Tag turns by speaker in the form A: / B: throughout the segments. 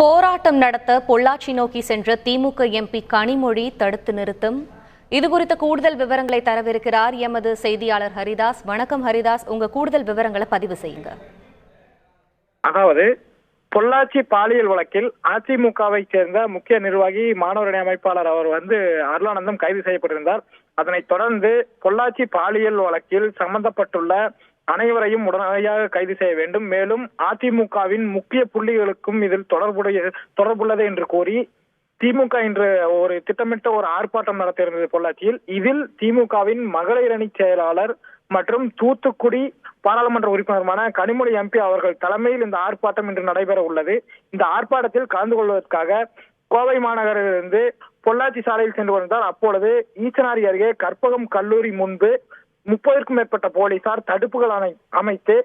A: போராட்டம் நடத்த பொள்ளாச்சி நோக்கி சென்ற திமுக எம்பி கனிமொழி தடுத்து நிறுத்தம். இது குறித்த கூடுதல் விவரங்களை தரவிருக்கிறார் எமது செய்தியாளர் ஹரிதாஸ். வணக்கம் ஹரிதாஸ். உங்க கூடுதல் விவரங்களை பதிவு செய்யுங்க.
B: அதாவது பொள்ளாச்சி பாலியல் வழக்கில் அதிமுகவை சேர்ந்த முக்கிய நிர்வாகி மாணவரணி அமைப்பாளர் அவர் வந்து அருளானந்தம் கைது செய்யப்பட்டிருந்தார். அதனைத் தொடர்ந்து பொள்ளாச்சி பாலியல் வழக்கில் சம்பந்தப்பட்டுள்ள அனைவரையும் உடனடியாக கைது செய்ய வேண்டும். மேலும் அதிமுகவின் முக்கிய புள்ளிகளுக்கும் இதில் தொடர்புடைய தொடர்புள்ளது என்று கூறி திமுக இன்று ஒரு திட்டமிட்ட ஒரு ஆர்ப்பாட்டம் நடத்தியிருந்தது பொள்ளாச்சியில். இதில் திமுகவின் மகளிர் அணி செயலாளர் மற்றும் தூத்துக்குடி பாராளுமன்ற உறுப்பினருமான கனிமொழி எம்பி அவர்கள் தலைமையில் இந்த ஆர்ப்பாட்டம் இன்று நடைபெற உள்ளது. இந்த ஆர்ப்பாட்டத்தில் கலந்து கொள்வதற்காக கோவை மாநகரிலிருந்து பொள்ளாச்சி சாலையில் சென்று வந்தார். அப்பொழுது ஈச்சனாரி அருகே கற்பகம் கல்லூரி முன்பு முப்பதற்கும் மேற்பட்ட போலீசார் தடுப்புகள் அமை அமைத்து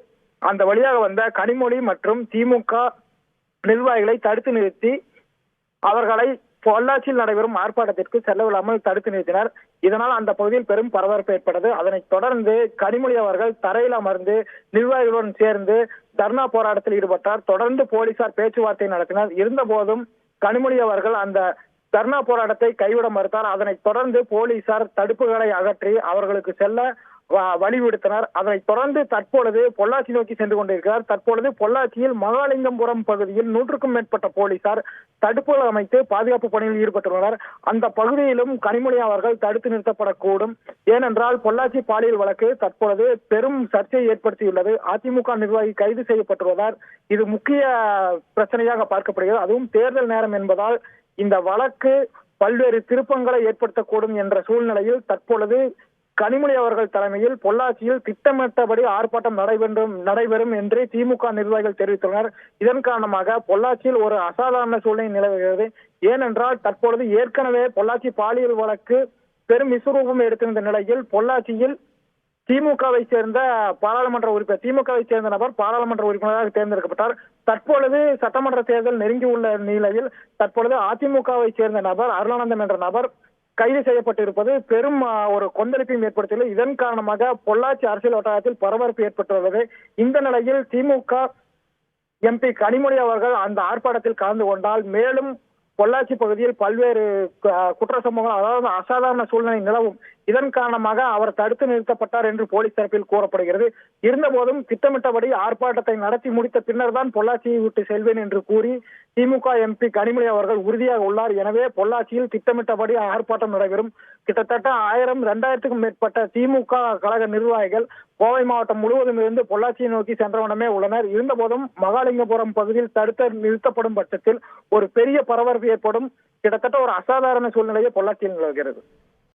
B: அந்த வழியாக வந்த கனிமொழி மற்றும் திமுக நிர்வாகிகளை தடுத்து நிறுத்தி அவர்களை பொள்ளாச்சியில் நடைபெறும் ஆர்ப்பாட்டத்திற்கு செல்லவில்லாமல் தடுத்து நிறுத்தினர். இதனால் அந்த பகுதியில் பெரும் பரபரப்பு ஏற்பட்டது. அதனைத் தொடர்ந்து கனிமொழி அவர்கள் தரையில் அமர்ந்து நிர்வாகிகளுடன் சேர்ந்து தர்ணா போராட்டத்தில் ஈடுபட்டார். தொடர்ந்து போலீசார் பேச்சுவார்த்தை நடத்தினர். இருந்த போதும் கனிமொழி அவர்கள் அந்த தர்ணா போராட்டத்தை கைவிட மறுத்தார். அதனைத் தொடர்ந்து போலீசார் தடுப்புகளை அகற்றி அவர்களுக்கு செல்ல வ- வழிவிடுத்தனர் அதனைத் தொடர்ந்து தற்பொழுது பொள்ளாச்சி நோக்கி சென்று கொண்டிருக்கிறார். தற்பொழுது பொள்ளாச்சியில் மகாலிங்கபுரம் பகுதியில் நூற்றுக்கும் மேற்பட்ட போலீசார் தடுப்புகள் அமைத்து பாதுகாப்பு பணியில் ஈடுபட்டுள்ளனர். அந்த பகுதியிலும் கனிமொழி அவர்கள் தடுத்து நிறுத்தப்படக்கூடும். ஏனென்றால் பொள்ளாச்சி பாலியல் வழக்கு தற்பொழுது பெரும் சர்ச்சையை ஏற்படுத்தியுள்ளது. அதிமுக நிர்வாகி கைது செய்யப்பட்டுள்ளதால் இது முக்கிய பிரச்சனையாக பார்க்கப்படுகிறது. அதுவும் தேர்தல் நேரம் என்பதால் இந்த வழக்கு பல்வேறு திருப்பங்களை ஏற்படுத்தக்கூடும் என்ற சூழ்நிலையில் தற்பொழுது கனிமொழி அவர்கள் தலைமையில் பொள்ளாச்சியில் திட்டமிட்டபடி ஆர்ப்பாட்டம் நடைபெறும் நடைபெறும் என்று திமுக நிர்வாகிகள் தெரிவித்துள்ளனர். இதன் காரணமாக பொள்ளாச்சியில் ஒரு அசாதாரண சூழ்நிலை நிலவுகிறது. ஏனென்றால் தற்பொழுது ஏற்கனவே பொள்ளாச்சி பாலியல் வழக்கு பெரும் விஸ்வரூபம் எடுத்திருந்த நிலையில் பொள்ளாச்சியில் திமுகவை சேர்ந்த பாராளுமன்ற உறுப்பினர் திமுகவை சேர்ந்த நபர் பாராளுமன்ற உறுப்பினராக தேர்ந்தெடுக்கப்பட்டார். தற்பொழுது சட்டமன்ற தேர்தல் நெருங்கியுள்ள நிலையில் தற்பொழுது அதிமுகவை சேர்ந்த நபர் அருளானந்தம் என்ற நபர் கைது செய்யப்பட்டிருப்பது பெரும் ஒரு கொந்தளிப்பையும் ஏற்படுத்தியுள்ளது இதன் காரணமாக பொள்ளாச்சி அரசியல் வட்டாரத்தில் பரபரப்பு ஏற்பட்டுள்ளது. இந்த நிலையில் திமுக எம்பி கனிமொழி அவர்கள் அந்த ஆர்ப்பாட்டத்தில் கலந்து கொண்டால் மேலும் பொள்ளாச்சி பகுதியில் பல்வேறு குற்ற சம்பவங்கள் அதாவது அசாதாரண சூழ்நிலை நிலவும். இதன் காரணமாக அவர் தடுத்து நிறுத்தப்பட்டார் என்று போலீஸ் தரப்பில் கூறப்படுகிறது. இருந்தபோதும் திட்டமிட்டபடி ஆர்ப்பாட்டத்தை நடத்தி முடித்த பின்னர் தான் பொள்ளாச்சியை விட்டு செல்வேன் என்று கூறி திமுக எம்பி கனிமொழி அவர்கள் உறுதியாக உள்ளார். எனவே பொள்ளாச்சியில் திட்டமிட்டபடி ஆர்ப்பாட்டம் நடைபெறும். கிட்டத்தட்ட ஆயிரம் இரண்டாயிரத்துக்கும் மேற்பட்ட திமுக கழக நிர்வாகிகள் கோவை மாவட்டம் முழுவதும் இருந்து பொள்ளாச்சியை நோக்கி சென்றவனமே உள்ளனர். இருந்தபோதும் மகாலிங்கபுரம் பகுதியில் தடுத்த நிறுத்தப்படும் பட்சத்தில் ஒரு பெரிய பரபரப்பு ஏற்படும். கிட்டத்தட்ட ஒரு அசாதாரண சூழ்நிலையை பொள்ளாச்சியில் நிலவுகிறது.